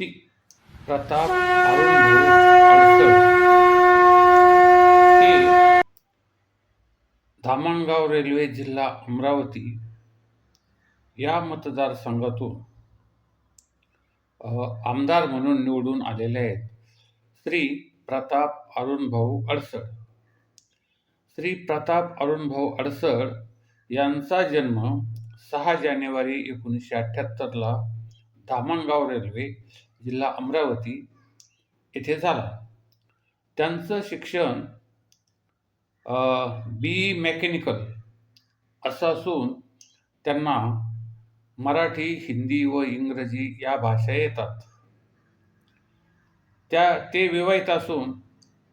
श्री प्रताप हे धामणगाव रेल्वे जिल्हा अमरावती या मतदारसंघातून आमदार म्हणून निवडून आलेले आहेत. श्री प्रताप अरुणभाऊ अडसळ. श्री प्रताप अरुणभाऊ अडसळ यांचा जन्म सहा जानेवारी एकोणीसशे अठ्ठ्याहत्तरला धामणगाव रेल्वे जिल्हा अमरावती येथे झाला. त्यांचं शिक्षण बी मेकॅनिकल असं असून त्यांना मराठी हिंदी व इंग्रजी या भाषा येतात. त्या ते विवाहित असून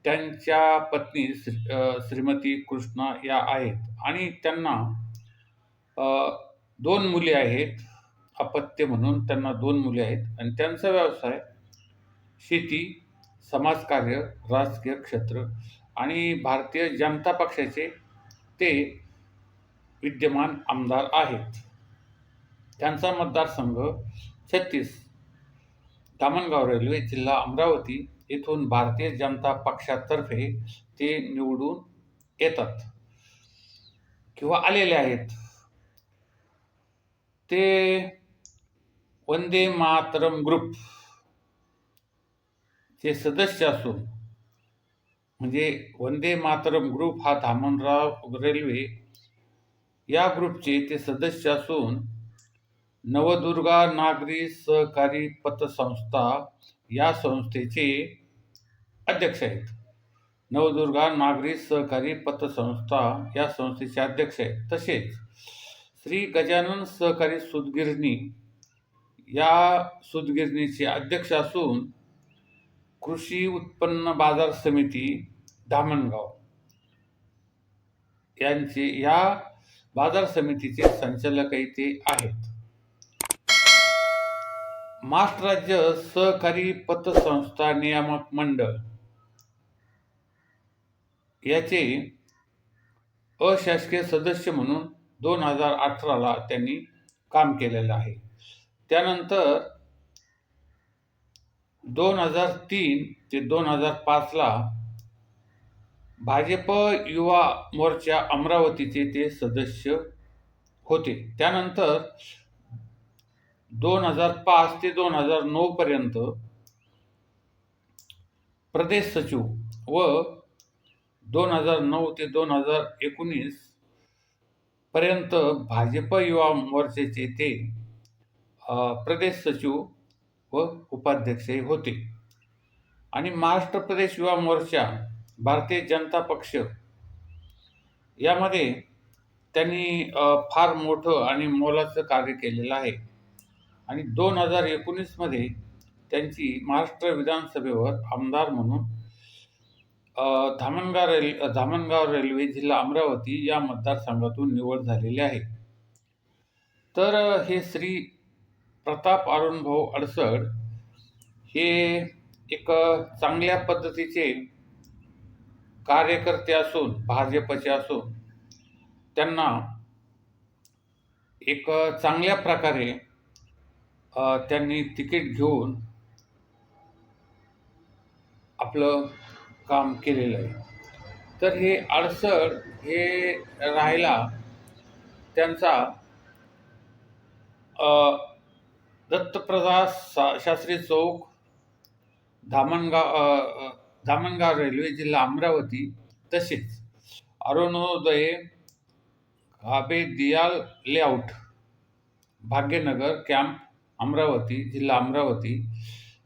त्यांच्या पत्नी श्री- श्रीमती कृष्णा या आहेत. आणि त्यांना दोन मुले आहेत. अपत्य म्हणून त्यांना दोन मुले आहेत. आणि त्यांचा व्यवसाय शेती समाजकार्य राजकीय क्षेत्र आणि भारतीय जनता पक्षाचे ते विद्यमान आमदार आहेत. त्यांचा मतदारसंघ छत्तीस दामणगाव रेल्वे जिल्हा अमरावती येथून भारतीय जनता पक्षातर्फे ते निवडून येतात किंवा आलेले आहेत. ते वंदे मातरम ग्रुप. चे सदस्य असून म्हणजे वंदे मातरम ग्रुप हा धामणराव रेल्वे या ग्रुपचे ते सदस्य असून नवदुर्गा नागरी सहकारी पतसंस्था या संस्थेचे अध्यक्ष आहेत. नवदुर्गा नागरी सहकारी पतसंस्था या संस्थेचे अध्यक्ष आहेत. तसेच श्री गजानन सहकारी सुदगिरणी या सूतगिरणीचे अध्यक्ष असून कृषी उत्पन्न बाजार समिती धामणगाव यांचे या बाजार समितीचे संचालकही ते आहेत. महाराष्ट्र राज्य सहकारी पतसंस्था नियामक मंडळ याचे अशासकीय सदस्य म्हणून दोन हजार अठराला त्यांनी काम केलेलं आहे. त्यानंतर दोन हजार तीन ते दोन हजार पाचला भाजप युवा मोर्चा अमरावतीचे ते सदस्य होते. त्यानंतर दोन हजार पाच ते दोन हजार नऊ पर्यंत प्रदेश सचिव व दोन हजार नऊ ते दोन हजार एकोणीस पर्यंत भाजप युवा मोर्चाचे ते प्रदेश सचिव व उपाध्यक्ष होते. आणि महाराष्ट्र प्रदेश युवा मोर्चा भारतीय जनता पक्ष यामध्ये त्यांनी फार मोठं आणि मोलाचं कार्य केलेलं आहे. आणि दोन हजार एकोणीसमध्ये त्यांची महाराष्ट्र विधानसभेवर आमदार म्हणून धामणगाव रेल धामणगाव रेल्वे जिल्हा अमरावती या मतदारसंघातून निवड झालेली आहे. तर हे श्री प्रताप अरुणभाऊ अडसड हे एक चांगल्या पद्धतीचे कार्यकर्ते असून भाजपचे असून त्यांना एक चांगल्या प्रकारे त्यांनी तिकीट घेऊन आपलं काम केलेलं आहे. तर हे अडसड हे राहायला त्यांचा दत्तप्रदा सा शास्त्री चौक धामणगाव धामणगाव रेल्वे जिल्हा अमरावती तसेच अरुणोदय घाबे दियाल लेआउट भाग्यनगर कॅम्प अमरावती जिल्हा अमरावती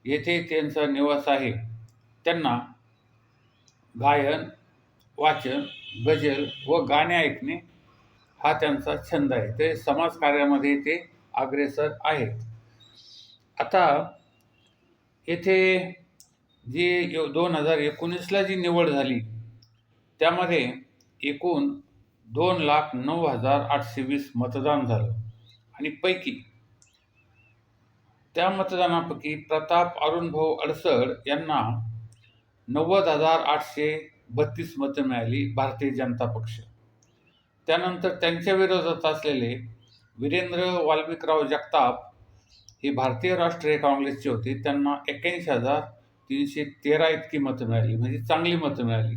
येथे त्यांचा निवास आहे. त्यांना गायन वाचन गजल व गाणे ऐकणे हा त्यांचा छंद आहे. ते समाजकार्यामध्ये ते अग्रेसर आहेत. आता येथे जी दोन हजार एकोणीसला जी निवड झाली त्यामध्ये एकूण दोन लाख नऊ हजार आठशे वीस मतदान झालं. आणि पैकी त्या मतदानापैकी प्रताप अरुणभाऊ अडसड यांना नव्वद हजार आठशे बत्तीस मतं मिळाली भारतीय जनता पक्ष. त्यानंतर त्यांच्या विरोधात असलेले वीरेंद्र वाल्मिकराव जगताप हे भारतीय राष्ट्रीय काँग्रेसचे होते. त्यांना एक्क्याऐंशी हजार तीनशे तेरा इतकी मतं मिळाली म्हणजे चांगली मतं मिळाली.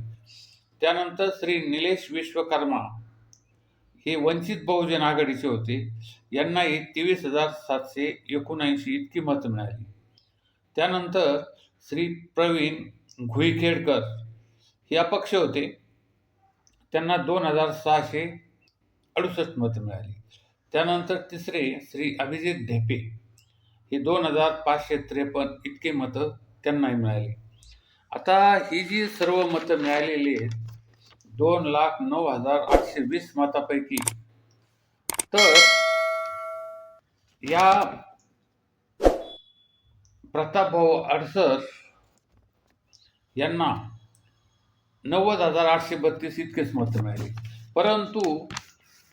त्यानंतर श्री निलेश विश्वकर्मा हे वंचित बहुजन आघाडीचे होते. यांनाही तेवीस हजार सातशे एकोणऐंशी इतकी मतं मिळाली. त्यानंतर श्री प्रवीण घुईखेडकर हे अपक्ष होते. त्यांना दोन हजार सहाशे अडुसष्ट मतं मिळाली. त्यानंतर तिसरे श्री अभिजित ढेपे ही दोन हजार पाचशे त्रेपन्न इतकी मतं त्यांनाही मिळाली. आता ही जी सर्व मतं मिळालेली आहेत दोन लाख नऊ हजार आठशे वीस मतापैकी तर या प्रतापभाऊ अडसर यांना नव्वद हजार आठशे बत्तीस इतकेच मतं मिळाली. परंतु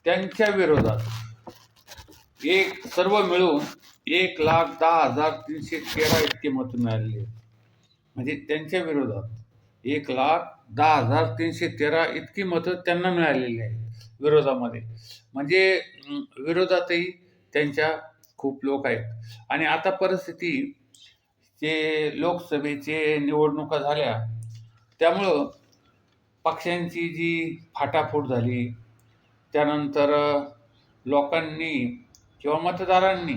त्यांच्या विरोधात एक सर्व मिळून एक लाख दहा हजार तीनशे तेरा इतके मतं मिळालेली म्हणजे त्यांच्या विरोधात एक लाख दहा हजार तीनशे तेरा इतकी मतं त्यांना मिळालेली आहेत विरोधामध्ये. म्हणजे विरोधातही त्यांच्या खूप लोक आहेत. आणि आता परिस्थिती जे लोकसभेचे निवडणुका झाल्या त्यामुळं पक्षांची जी फाटाफूट झाली त्यानंतर लोकांनी किंवा मतदारांनी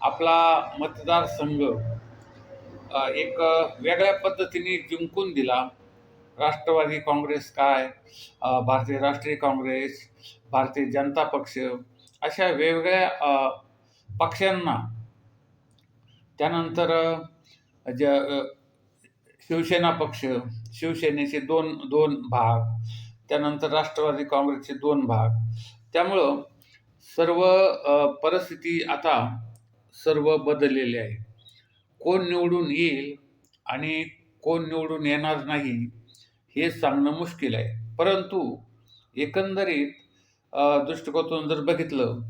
आपला मतदारसंघ एक वेगळ्या पद्धतीने जिंकून दिला. राष्ट्रवादी काँग्रेस काय? भारतीय राष्ट्रीय काँग्रेस भारतीय जनता पक्ष अशा वेगवेगळ्या पक्षांना त्यानंतर ज शिवसेना पक्ष शिवसेनेचे दोन दोन भाग त्यानंतर राष्ट्रवादी काँग्रेसचे दोन भाग. त्यामुळं सर्व परिस्थिती आता सर्व बदललेले आहे. कोण निवडून येईल आणि कोण निवडून येणार नाही हे सांगणं मुश्किल आहे. परंतु एकंदरीत दृष्टिकोनातून जर बघितलं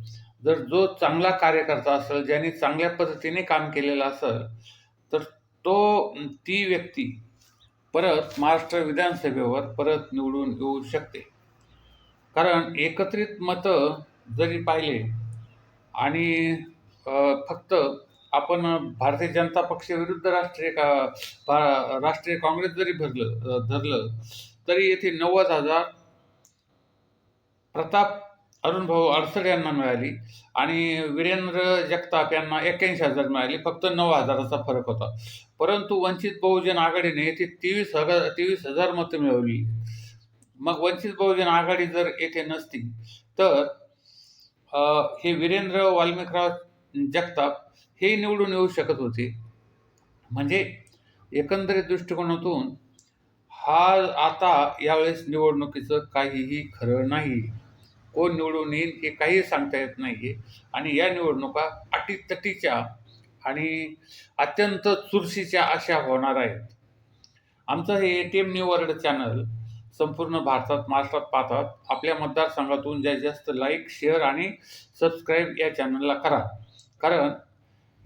जर जो चांगला कार्यकर्ता असेल ज्याने चांगल्या पद्धतीने काम केलेलं असेल तर तो ती व्यक्ती परत महाराष्ट्र विधानसभेवर परत निवडून येऊ शकते. कारण एकत्रित मतं जरी पाहिले आणि फक्त आपण भारतीय जनता पक्ष विरुद्ध राष्ट्रीय का भा- राष्ट्रीय काँग्रेस जरी भरलं धरलं तरी येथे नव्वद हजार प्रताप अरुणभाऊ अडसड यांना मिळाली आणि वीरेंद्र जगताप यांना एक्क्याऐंशी हजार मिळाली. फक्त नऊ हजाराचा फरक होता. परंतु वंचित बहुजन आघाडीने येथे तेवीस हजार तेवीस हजार मतं मिळवली. मग वंचित बहुजन आघाडी जर येथे नसती तर हे वीरेंद्र वाल्मिकराव जगताप हे निवडून येऊ शकत होते. म्हणजे एकंदरीत दृष्टिकोनातून हा आता यावेळेस निवडणुकीचं काहीही खरं नाही. कोण निवडून येईल हे काही सांगता येत नाही आणि या निवडणुका अटीतटीच्या आणि अत्यंत चुरशीच्या अशा होणार आहेत. आमचं हे A T M new world channel संपूर्ण भारतात महाराष्ट्रात पाहतात. आपल्या मतदारसंघातून जास्तीत जास्त लाईक शेअर आणि सबस्क्राईब या चॅनलला करा. कारण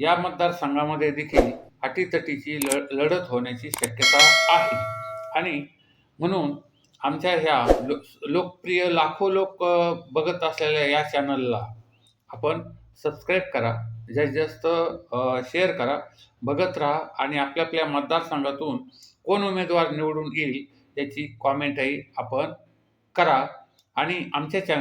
या मतदारसंघामध्ये देखील अटीतटीची ल लढत होण्याची शक्यता आहे. आणि म्हणून आमच्या ह्या लो लोकप्रिय लाखो लोक बघत असलेल्या या चॅनलला आपण सबस्क्राईब करा जास्तीत जास्त शेअर करा बघत राहा आणि आपल्या आपल्या मतदारसंघातून कोण उमेदवार निवडून येईल याची कॉमेंटही आपण करा. आणि आमच्या चॅनल